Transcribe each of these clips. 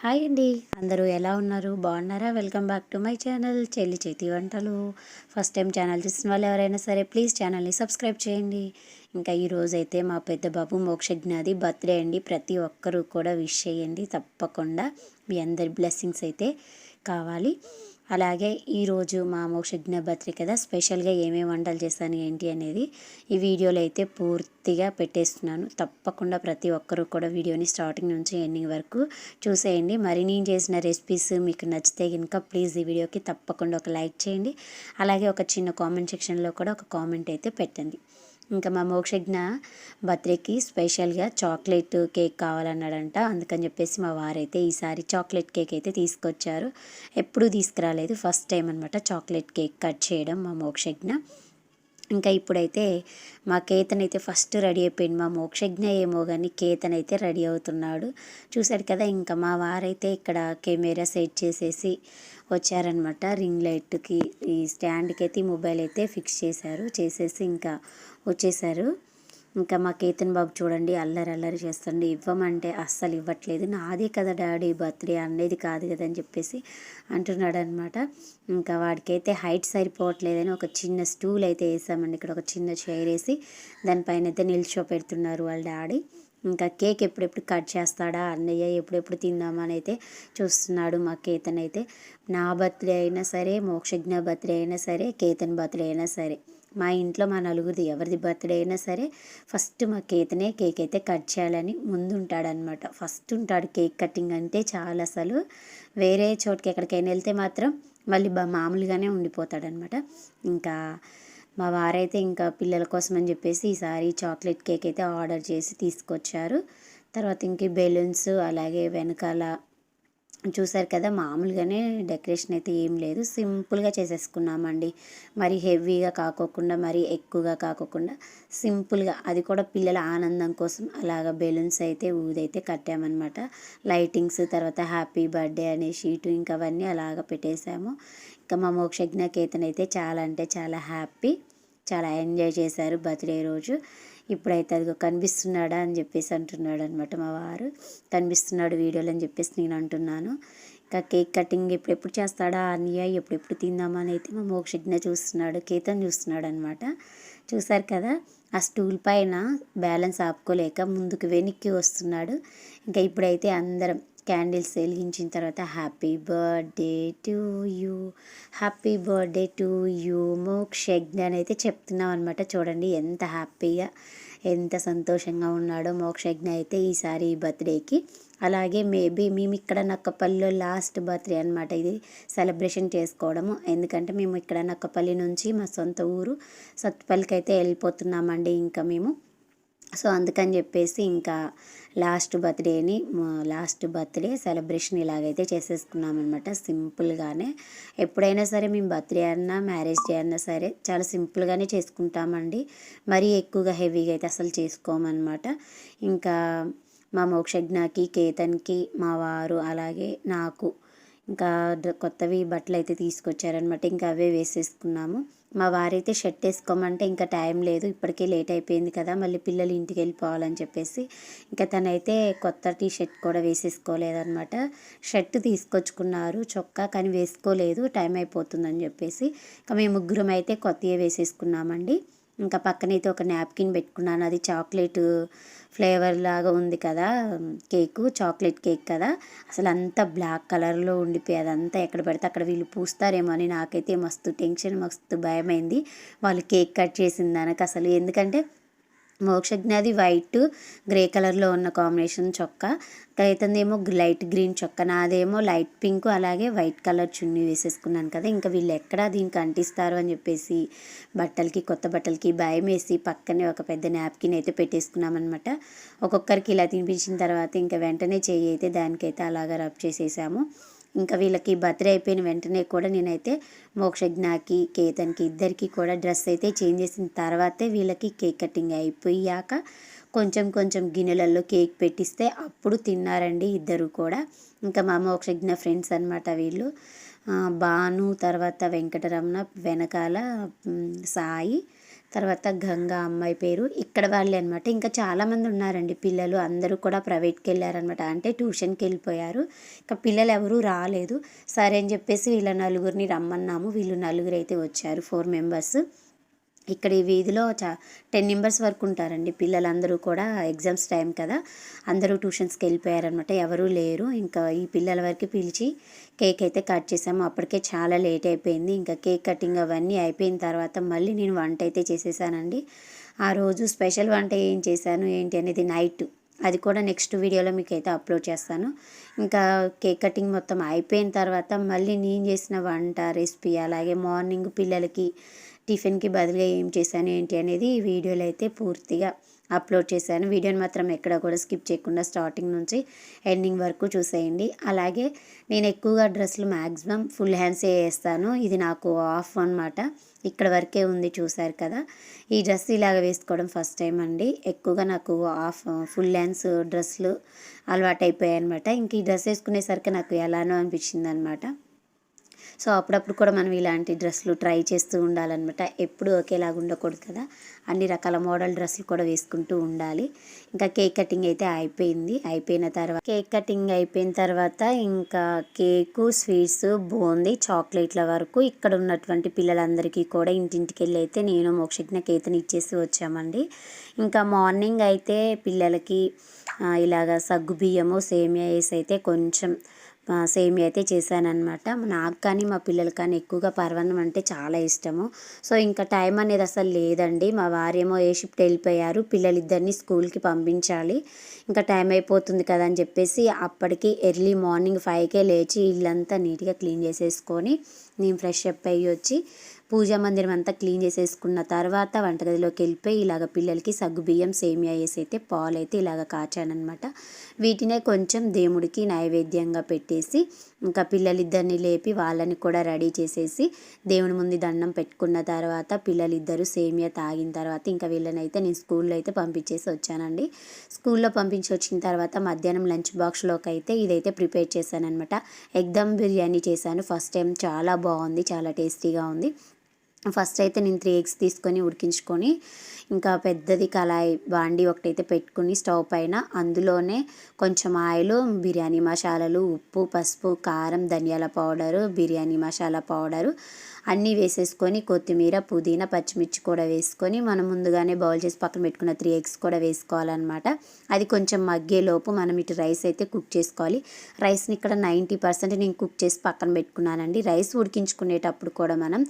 Hi అండి. అందరూ ఎలా ఉన్నారు? బాగున్నారా? Welcome back to my channel చెల్లి చేతి వంటలు. ఫస్ట్ టైం ఛానల్ చూసిన వాళ్ళు ఎవరైనా సరే ప్లీజ్ ఛానల్ని సబ్స్క్రైబ్ చేయండి. ఇంకా ఈరోజు అయితే మా పెద్ద బాబు మోక్షజ్ఞాది బర్త్డే అండి. ప్రతి ఒక్కరూ కూడా విష్ చేయండి. తప్పకుండా మీ అందరి బ్లెస్సింగ్స్ అయితే కావాలి. అలాగే ఈరోజు మా మోక్షజ్ఞ బర్త్డే కదా స్పెషల్గా ఏమేమి వంటలు చేస్తాను ఏంటి అనేది ఈ వీడియోలో అయితే పూర్తిగా పెట్టేస్తున్నాను. తప్పకుండా ప్రతి ఒక్కరూ కూడా వీడియోని స్టార్టింగ్ నుంచి ఎండింగ్ వరకు చూసేయండి. మరి నేను చేసిన రెసిపీస్ మీకు నచ్చితే కనుక ప్లీజ్ ఈ వీడియోకి తప్పకుండా ఒక లైక్ చేయండి. అలాగే ఒక చిన్న కామెంట్ సెక్షన్లో కూడా ఒక కామెంట్ అయితే పెట్టండి. ఇంకా మా మోక్షజ్ఞ బర్త్డేకి స్పెషల్గా చాక్లెట్ కేక్ కావాలన్నాడంట. అందుకని చెప్పేసి మా వారైతే ఈసారి చాక్లెట్ కేక్ అయితే తీసుకొచ్చారు. ఎప్పుడూ తీసుకురాలేదు. ఫస్ట్ టైం అనమాట చాక్లెట్ కేక్ కట్ చేయడం మా మోక్షజ్ఞ. ఇంకా ఇప్పుడైతే మా కేతన్ అయితే ఫస్ట్ రెడీ అయిపోయింది. మా మోక్షజ్ఞ ఏమో కానీ కేతన్ అయితే రెడీ అవుతున్నాడు. చూశాడు కదా ఇంకా మా వారైతే ఇక్కడ కెమెరా సెట్ చేసేసి వచ్చారనమాట రింగ్ లైట్కి ఈ స్టాండ్కి అయితే మొబైల్ అయితే ఫిక్స్ చేశారు. చేసేసి ఇంకా వచ్చేసారు. ఇంకా మా కేతన్ బాబు చూడండి అల్లరి అల్లరి చేస్తుండే. ఇవ్వమంటే అస్సలు ఇవ్వట్లేదు. నాదే కదా డాడీ బర్త్డే అనేది కాదు కదా అని చెప్పేసి అంటున్నాడు అనమాట ఇంకా వాడికైతే హైట్ సరిపోవట్లేదని ఒక చిన్న స్టూల్ అయితే వేసామండి. ఇక్కడ ఒక చిన్న చైర్ వేసి దానిపైన అయితే నిల్చో పెడుతున్నారు వాళ్ళ డాడీ. ఇంకా కేక్ ఎప్పుడెప్పుడు కట్ చేస్తాడా అన్నయ్య ఎప్పుడెప్పుడు తిందామని అయితే చూస్తున్నాడు మా కేతన్ అయితే నా బర్త్డే అయినా సరే మోక్షజ్ఞ బర్త్డే అయినా సరే కేతన్ బర్త్డే అయినా సరే. మా ఇంట్లో మా నలుగురిది ఎవరిది బర్త్డే అయినా సరే ఫస్ట్ మా కేతనే కేక్ అయితే కట్ చేయాలని ముందు ఉంటాడనమాట ఫస్ట్ ఉంటాడు కేక్ కటింగ్ అంటే చాలా అసలు వేరే చోటుకి ఎక్కడికైనా వెళ్తే మాత్రం మళ్ళీ బా మామూలుగానే ఉండిపోతాడనమాట ఇంకా మా వారైతే ఇంకా పిల్లల కోసం అని చెప్పేసి ఈసారి చాక్లెట్ కేక్ అయితే ఆర్డర్ చేసి తీసుకొచ్చారు. తర్వాత ఇంక బెలూన్స్ అలాగే వెనకాల చూసారు కదా మామూలుగానే డెకరేషన్ అయితే ఏం లేదు. సింపుల్గా చేసేసుకున్నామండి. మరి హెవీగా కాకోకుండా మరి ఎక్కువగా కాకోకుండా సింపుల్గా. అది కూడా పిల్లల ఆనందం కోసం అలాగ బెలూన్స్ అయితే ఊదైతే కట్టామన్నమాట. లైటింగ్స్ తర్వాత హ్యాపీ బర్త్డే అనే షీటు ఇంకా అవన్నీ అలాగ పెట్టేశాము ఇంకా మా మోక్షజ్ఞ కేతన్ అయితే చాలా అంటే చాలా హ్యాపీ. చాలా ఎంజాయ్ చేశారు బర్త్డే రోజు. ఇప్పుడైతే అదిగో కనిపిస్తున్నాడా అని చెప్పేసి అంటున్నాడు అనమాట మా వారు. కనిపిస్తున్నాడు వీడియోలు అని చెప్పేసి నేను అంటున్నాను. ఇంకా కేక్ కటింగ్ ఎప్పుడెప్పుడు చేస్తాడా? అన్నయ్య ఎప్పుడెప్పుడు తిందామా అని అయితే మా మోక్షజ్ఞ చూస్తున్నాడు. కేతన్ చూస్తున్నాడు అనమాట చూసారు కదా? ఆ స్టూల్ పైన బ్యాలెన్స్ ఆపుకోలేక ముందుకు వెనక్కి వస్తున్నాడు. ఇంకా ఇప్పుడైతే అందరం క్యాండిల్స్ వెలిగించిన తర్వాత happy birthday to you. Happy birthday to you. Mokshagna అని అయితే చెప్తున్నాం అనమాట చూడండి ఎంత హ్యాపీగా ఎంత సంతోషంగా ఉన్నాడో మోక్షజ్ఞ అయితే ఈసారి ఈ బర్త్డేకి. అలాగే మేబీ మేము ఇక్కడ నక్కపల్లిలో లాస్ట్ బర్త్డే అనమాట ఇది సెలబ్రేషన్ చేసుకోవడము. ఎందుకంటే మేము ఇక్కడ నక్కపల్లి నుంచి మా సొంత ఊరు సత్తుపల్లికి అయితే వెళ్ళిపోతున్నామండి ఇంకా మేము. సో అందుకని చెప్పేసి ఇంకా లాస్ట్ బర్త్డేని లాస్ట్ బర్త్డే సెలబ్రేషన్ ఇలాగైతే చేసేసుకున్నామన్నమాట. సింపుల్గానే ఎప్పుడైనా సరే మేము బర్త్డే అన్నా మ్యారేజ్ డే అన్నా సరే చాలా సింపుల్గానే చేసుకుంటామండి. మరీ ఎక్కువగా హెవీగా అయితే అసలు చేసుకోమన్నమాట. ఇంకా మా మోక్షజ్ఞకి కేతన్కి మా వారు అలాగే నాకు ఇంకా కొత్తవి బట్టలు అయితే తీసుకొచ్చారనమాట ఇంకా అవే వేసేసుకున్నాము. మా వారైతే షర్ట్ వేసుకోమంటే ఇంకా టైం లేదు. ఇప్పటికే లేట్ అయిపోయింది కదా మళ్ళీ పిల్లలు ఇంటికి వెళ్ళిపోవాలని చెప్పేసి. ఇంకా తనైతే కొత్త టీ షర్ట్ కూడా వేసేసుకోలేదనమాట షర్ట్ తీసుకొచ్చుకున్నారు చొక్కా కానీ వేసుకోలేదు టైం అయిపోతుందని చెప్పేసి. ఇంకా మేము ముగ్గురం అయితే కొత్తవి వేసేసుకున్నామండి. ఇంకా పక్కనైతే ఒక నాప్కిన్ పెట్టుకున్నాను. అది చాక్లెట్ ఫ్లేవర్ లాగా ఉంది కదా కేకు చాక్లెట్ కేక్ కదా. అసలు అంతా బ్లాక్ కలర్లో ఉండిపోయి అదంతా ఎక్కడ పడితే అక్కడ వీళ్ళు పూస్తారేమో అని నాకైతే మస్తు టెన్షన్ మస్తు భయమైంది. వాళ్ళు కేక్ కట్ చేసిన దానికి అసలు. ఎందుకంటే మోక్షజ్ఞాది వైట్ గ్రే కలర్లో ఉన్న కాంబినేషన్ చొక్కా. తైతందేమో లైట్ గ్రీన్ చొక్క. నాదేమో లైట్ పింక్ అలాగే వైట్ కలర్ చున్నీ వేసేసుకున్నాను కదా. ఇంకా వీళ్ళు ఎక్కడ దీనికి అంటిస్తారు అని చెప్పేసి బట్టలకి కొత్త బట్టలకి భయం వేసి పక్కనే ఒక పెద్ద నాప్కిన్ అయితే పెట్టేసుకున్నామన్నమాట. ఒక్కొక్కరికి ఇలా తినిపించిన తర్వాత ఇంకా వెంటనే చేయి అయితే దానికైతే అలాగా రబ్ చేసేసాము. ఇంకా వీళ్ళకి బర్త్డే అయిపోయిన వెంటనే కూడా నేనైతే మోక్షజ్ఞాకి కేతన్కి ఇద్దరికి కూడా డ్రెస్ అయితే చేంజ్ చేసిన తర్వాతే వీళ్ళకి కేక్ కటింగ్ అయిపోయాక కొంచెం కొంచెం గిన్నెలలో కేక్ పెట్టిస్తే అప్పుడు తిన్నారండి ఇద్దరు కూడా. ఇంకా మా మోక్షజ్ఞ ఫ్రెండ్స్ అనమాట వీళ్ళు. భాను తర్వాత వెంకటరమణ వెనకాల సాయి తర్వాత గంగా అమ్మాయి పేరు. ఇక్కడ వాళ్ళే అనమాట ఇంకా చాలామంది ఉన్నారండి పిల్లలు. అందరూ కూడా ప్రైవేట్కి వెళ్ళారనమాట అంటే ట్యూషన్కి వెళ్ళిపోయారు. ఇంకా పిల్లలు ఎవరూ రాలేదు. సరే అని చెప్పేసి వీళ్ళ నలుగురిని రమ్మన్నాము. వీళ్ళు నలుగురు అయితే వచ్చారు. Four members. ఇక్కడ ఈ వీధిలో చా టెన్ మెంబర్స్ వరకు ఉంటారండి. పిల్లలందరూ కూడా ఎగ్జామ్స్ టైం కదా. అందరూ ట్యూషన్స్కి వెళ్ళిపోయారనమాట ఎవరూ లేరు. ఇంకా ఈ పిల్లల వరకు పిలిచి కేక్ అయితే కట్ చేసాము. అప్పటికే చాలా లేట్ అయిపోయింది. ఇంకా కేక్ కటింగ్ అవన్నీ అయిపోయిన తర్వాత మళ్ళీ నేను వంట అయితే చేసేసానండి. ఆ రోజు స్పెషల్ వంట ఏం చేశాను ఏంటి అనేది నైట్ అది కూడా నెక్స్ట్ వీడియోలో మీకు అయితే అప్లోడ్ చేస్తాను. ఇంకా కేక్ కటింగ్ మొత్తం అయిపోయిన తర్వాత మళ్ళీ నేను చేసిన వంట రెసిపీ అలాగే మార్నింగ్ పిల్లలకి టిఫిన్కి బదులుగా ఏం చేశాను ఏంటి అనేది ఈ వీడియోలో అయితే పూర్తిగా అప్లోడ్ చేశాను. వీడియోని మాత్రం ఎక్కడ కూడా స్కిప్ చేయకుండా స్టార్టింగ్ నుంచి ఎండింగ్ వరకు చూసేయండి. అలాగే నేను ఎక్కువగా డ్రెస్సులు మ్యాక్సిమం ఫుల్ హ్యాండ్సే వేస్తాను. ఇది నాకు ఆఫ్ అనమాట ఇక్కడ వరకే ఉంది చూసారు కదా. ఈ డ్రెస్ ఇలాగ వేసుకోవడం ఫస్ట్ టైం అండి. ఎక్కువగా నాకు ఆఫ్ ఫుల్ హ్యాండ్స్ డ్రెస్సులు అలవాటు అయిపోయాయి అనమాట ఇంక ఈ డ్రెస్ వేసుకునేసరికి నాకు ఎలానో అనిపించింది అనమాట సో అప్పుడప్పుడు కూడా మనం ఇలాంటి డ్రెస్సులు ట్రై చేస్తూ ఉండాలన్నమాట. ఎప్పుడు ఒకేలాగా ఉండకూడదు కదా. అన్ని రకాల మోడల్ డ్రెస్సులు కూడా వేసుకుంటూ ఉండాలి. ఇంకా కేక్ కటింగ్ అయితే అయిపోయింది. అయిపోయిన తర్వాత కేక్ కటింగ్ అయిపోయిన తర్వాత ఇంకా కేకు స్వీట్స్ బోంది చాక్లెట్ల వరకు ఇక్కడ ఉన్నటువంటి పిల్లలందరికీ కూడా ఇంటింటికి వెళ్ళి అయితే నేను మోక్షజ్ఞ కేతని ఇచ్చేసి వచ్చామండి. ఇంకా మార్నింగ్ అయితే పిల్లలకి ఇలాగ సగ్గు బియ్యము సేమియా వేసి అయితే కొంచెం సేమియా అయితే చేశానమాట నాకు కానీ మా పిల్లలు కానీ ఎక్కువగా పర్వణం అంటే చాలా ఇష్టము. సో ఇంకా టైం అనేది అసలు లేదండి. మా వారేమో ఏ షిఫ్ట్ వెళ్ళిపోయారు పిల్లలిద్దరిని స్కూల్కి పంపించాలి. ఇంకా టైం అయిపోతుంది కదా అని చెప్పేసి అప్పటికి ఎర్లీ మార్నింగ్ ఫైవ్కే లేచి ఇల్లంతా నీట్గా క్లీన్ చేసేసుకొని నేను ఫ్రెష్ అప్ అయ్యి వచ్చి పూజా మందిరం అంతా క్లీన్ చేసేసుకున్న తర్వాత వంటగదిలోకి వెళ్ళిపోయి ఇలాగ పిల్లలకి సగ్గుబియ్యం సేమియా వేసి అయితే పాలు అయితే ఇలాగ కాచానమాట వీటినే కొంచెం దేవుడికి నైవేద్యంగా పెట్టేసి ఇంకా పిల్లలిద్దరిని లేపి వాళ్ళని కూడా రెడీ చేసేసి దేవుని ముందు దండం పెట్టుకున్న తర్వాత పిల్లలిద్దరూ సేమియా తాగిన తర్వాత ఇంకా వీళ్ళని అయితే నేను స్కూల్లో అయితే పంపించేసి వచ్చానండి. స్కూల్లో పంపించి వచ్చిన తర్వాత మధ్యాహ్నం లంచ్ బాక్స్లోకి అయితే ఇదైతే ప్రిపేర్ చేశానమాట ఎగ్దమ్ బిర్యానీ చేశాను. ఫస్ట్ టైం చాలా బాగుంది చాలా టేస్టీగా ఉంది. ఫస్ట్ అయితే నేను త్రీ ఎగ్స్ తీసుకొని ఉడికించుకొని ఇంకా పెద్దది కళాయి బాండి ఒకటైతే పెట్టుకుని స్టవ్ పైన అందులోనే కొంచెం ఆయిల్ బిర్యానీ మసాలాలు ఉప్పు పసుపు కారం ధనియాల పౌడరు బిర్యానీ మసాలా పౌడరు అన్నీ వేసేసుకొని కొత్తిమీర పుదీనా పచ్చిమిర్చి కూడా వేసుకొని మనం ముందుగానే బౌల్ చేసి పక్కన పెట్టుకున్న త్రీ ఎగ్స్ కూడా వేసుకోవాలన్నమాట. అది కొంచెం మగ్గేలోపు మనం ఇటు రైస్ అయితే కుక్ చేసుకోవాలి. రైస్ని ఇక్కడ నైంటీ పర్సెంట్ నేను కుక్ చేసి పక్కన పెట్టుకున్నానండి. రైస్ ఉడికించుకునేటప్పుడు కూడా మనం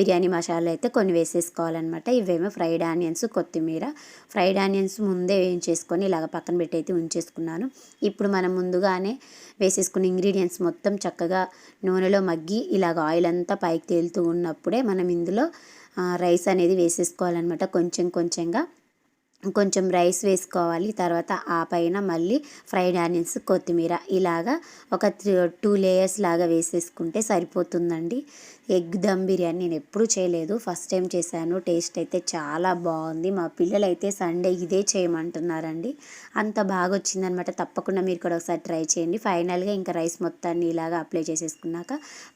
బిర్యానీ మసాలా అయితే కొన్ని వేసేసుకోవాలన్నమాట. ఇవేమో ఫ్రైడ్ ఆనియన్స్ కొత్తిమీర ఫ్రైడ్ ఆనియన్స్ ముందే వేయించేసుకొని ఇలాగ పక్కన పెట్టి అయితే ఉంచేసుకున్నాను. ఇప్పుడు మనం ముందుగానే వేసేసుకున్న ఇంగ్రీడియంట్స్ మొత్తం చక్కగా నూనెలో మగ్గి ఇలాగ ఆయిల్ అంతా పైకి తేలుతూ ఉన్నప్పుడే మనం ఇందులో రైస్ అనేది వేసేసుకోవాలన్నమాట. కొంచెం కొంచెంగా కొంచెం రైస్ వేసుకోవాలి. తర్వాత ఆ పైన మళ్ళీ ఫ్రైడ్ ఆనియన్స్ కొత్తిమీర ఇలాగా ఒక త్రీ టూ లేయర్స్ లాగా వేసేసుకుంటే సరిపోతుందండి. ఎగ్ దమ్ బిర్యానీ నేను ఎప్పుడూ చేయలేదు. ఫస్ట్ టైం చేశాను. టేస్ట్ అయితే చాలా బాగుంది. మా పిల్లలు అయితే సండే ఇదే చేయమంటున్నారండి. అంత బాగా వచ్చిందనమాట తప్పకుండా మీరు కూడా ఒకసారి ట్రై చేయండి. ఫైనల్గా ఇంకా రైస్ మొత్తాన్ని ఇలాగా అప్లై చేసేసుకున్నాక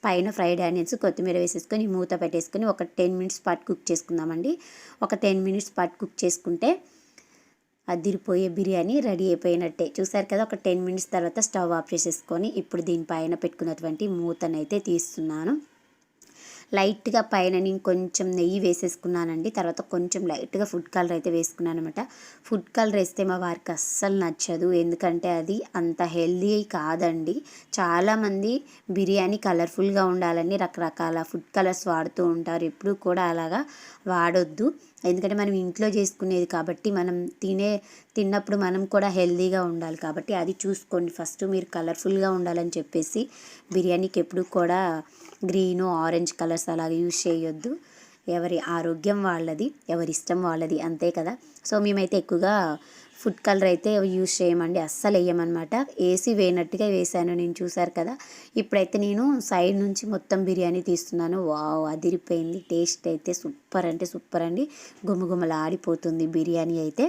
పైన ఫ్రైడ్ ఆనియన్స్ కొత్తిమీర వేసేసుకొని మూత పెట్టేసుకొని ఒక టెన్ మినిట్స్ పాటు కుక్ చేసుకుందామండి. ఒక టెన్ మినిట్స్ పాటు కుక్ చేసుకుంటే అదిరిపోయే బిర్యానీ రెడీ అయిపోయినట్టే. చూసారు కదా ఒక టెన్ మినిట్స్ తర్వాత స్టవ్ ఆఫ్ చేసేసుకొని ఇప్పుడు దీనిపైన పెట్టుకున్నటువంటి మూతనైతే తీస్తున్నాను. లైట్గా పైన నేను కొంచెం నెయ్యి వేసేసుకున్నానండి. తర్వాత కొంచెం లైట్గా ఫుడ్ కలర్ అయితే వేసుకున్నాను అనమాట ఫుడ్ కలర్ వేస్తే మా వారికి అస్సలు నచ్చదు. ఎందుకంటే అది అంత హెల్దీ కాదండి. చాలామంది బిర్యానీ కలర్ఫుల్గా ఉండాలని రకరకాల ఫుడ్ కలర్స్ వాడుతూ ఉంటారు. ఎప్పుడు కూడా అలాగా వాడొద్దు. ఎందుకంటే మనం ఇంట్లో చేసుకునేది కాబట్టి మనం తినే తిన్నప్పుడు మనం కూడా హెల్దీగా ఉండాలి కాబట్టి అది చూసుకోండి. ఫస్ట్ మీరు కలర్ఫుల్గా ఉండాలని చెప్పేసి బిర్యానీకి ఎప్పుడు కూడా గ్రీను ఆరెంజ్ కలర్స్ అలాగే యూజ్ చేయొద్దు. ఎవరి ఆరోగ్యం వాళ్ళది ఎవరి ఇష్టం వాళ్ళది అంతే కదా. సో మేమైతే ఎక్కువగా ఫుడ్ కలర్ అయితే యూజ్ చేయమండి. అస్సలు వేయమన్నమాట. వేసి వేయనట్టుగా వేసాను నేను చూశారు కదా. ఇప్పుడైతే నేను సైడ్ నుంచి మొత్తం బిర్యానీ తీస్తున్నాను. వావ్ అదిరిపోయింది. టేస్ట్ అయితే సూపర్ అంటే సూపర్ అండి. గుమగుమలాడిపోతుంది బిర్యానీ అయితే.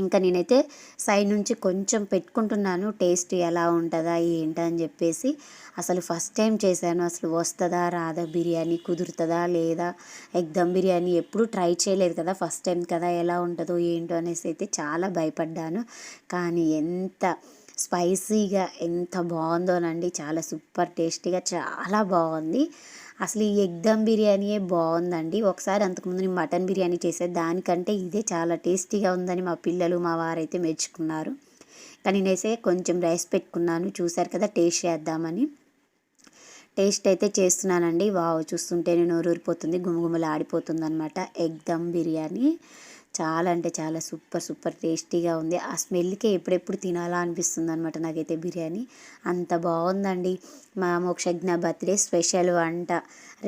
ఇంకా నేనైతే సైడ్ నుంచి కొంచెం పెట్టుకుంటున్నాను టేస్ట్ ఎలా ఉంటుందా ఏంటా అని చెప్పేసి. అసలు ఫస్ట్ టైం చేశాను అసలు వస్తుందా రాదా బిర్యానీ కుదురుతుందా లేదా ఎగ్ దమ్ బిర్యానీ ఎప్పుడు ట్రై చేయలేదు కదా ఫస్ట్ టైం కదా ఎలా ఉంటుందో ఏంటో అనేసి అయితే చాలా భయపడ్డాను. కానీ ఎంత స్పైసీగా ఎంత బాగుందోనండి చాలా సూపర్ టేస్టీగా చాలా బాగుంది. అసలు ఈ ఎగ్ దమ్ బిర్యానీయే బాగుందండి. ఒకసారి అంతకుముందు నేను మటన్ బిర్యానీ చేసే దానికంటే ఇదే చాలా టేస్టీగా ఉందని మా పిల్లలు మా వారైతే మెచ్చుకున్నారు. కానీ నేనైతే కొంచెం రైస్ పెట్టుకున్నాను. చూశారు కదా టేస్ట్ చేద్దామని. టేస్ట్ అయితే చేస్తున్నానండి. వావ్ చూస్తుంటే నేను నోరూరిపోతుంది గుమగుమలు ఆడిపోతుంది అనమాట ఎగ్ దమ్ బిర్యానీ. చాలా అంటే చాలా సూపర్ సూపర్ టేస్టీగా ఉంది. ఆ స్మెల్కే ఎప్పుడెప్పుడు తినాలా అనిపిస్తుంది అనమాట నాకైతే బిర్యానీ. అంత బాగుందండి. మా మోక్షజ్ఞ బర్త్డే స్పెషల్ వంట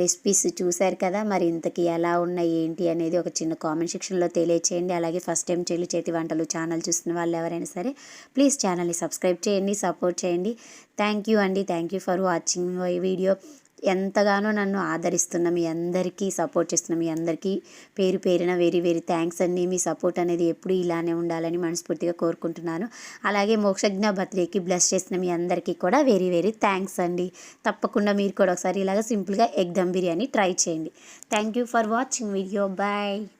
రెసిపీస్ చూశారు కదా మరి ఇంతకీ ఎలా ఉన్నాయి ఏంటి అనేది ఒక చిన్న కామెంట్ సెక్షన్లో తెలియచేయండి. అలాగే ఫస్ట్ టైం చెల్లి చేతి వంటలు ఛానల్ చూస్తున్న వాళ్ళు ఎవరైనా సరే ప్లీజ్ ఛానల్ని సబ్స్క్రైబ్ చేయండి సపోర్ట్ చేయండి. థ్యాంక్ యూ అండి. Thank you for watching my video. ఎంతగానో నన్ను ఆదరిస్తున్న మీ అందరికీ సపోర్ట్ చేస్తున్న మీ అందరికీ పేరు పేరున వెరీ వెరీ థ్యాంక్స్ అండి. మీ సపోర్ట్ అనేది ఎప్పుడు ఇలానే ఉండాలని మనస్ఫూర్తిగా కోరుకుంటున్నాను. అలాగే మోక్షజ్ఞ బర్త్డేకి బ్లెస్ చేసిన మీ అందరికీ కూడా వెరీ వెరీ థ్యాంక్స్ అండి. తప్పకుండా మీరు కూడా ఒకసారి ఇలాగ సింపుల్గా ఎగ్ దమ్ బిర్యానీ ట్రై చేయండి. Thank you for watching video. Bye.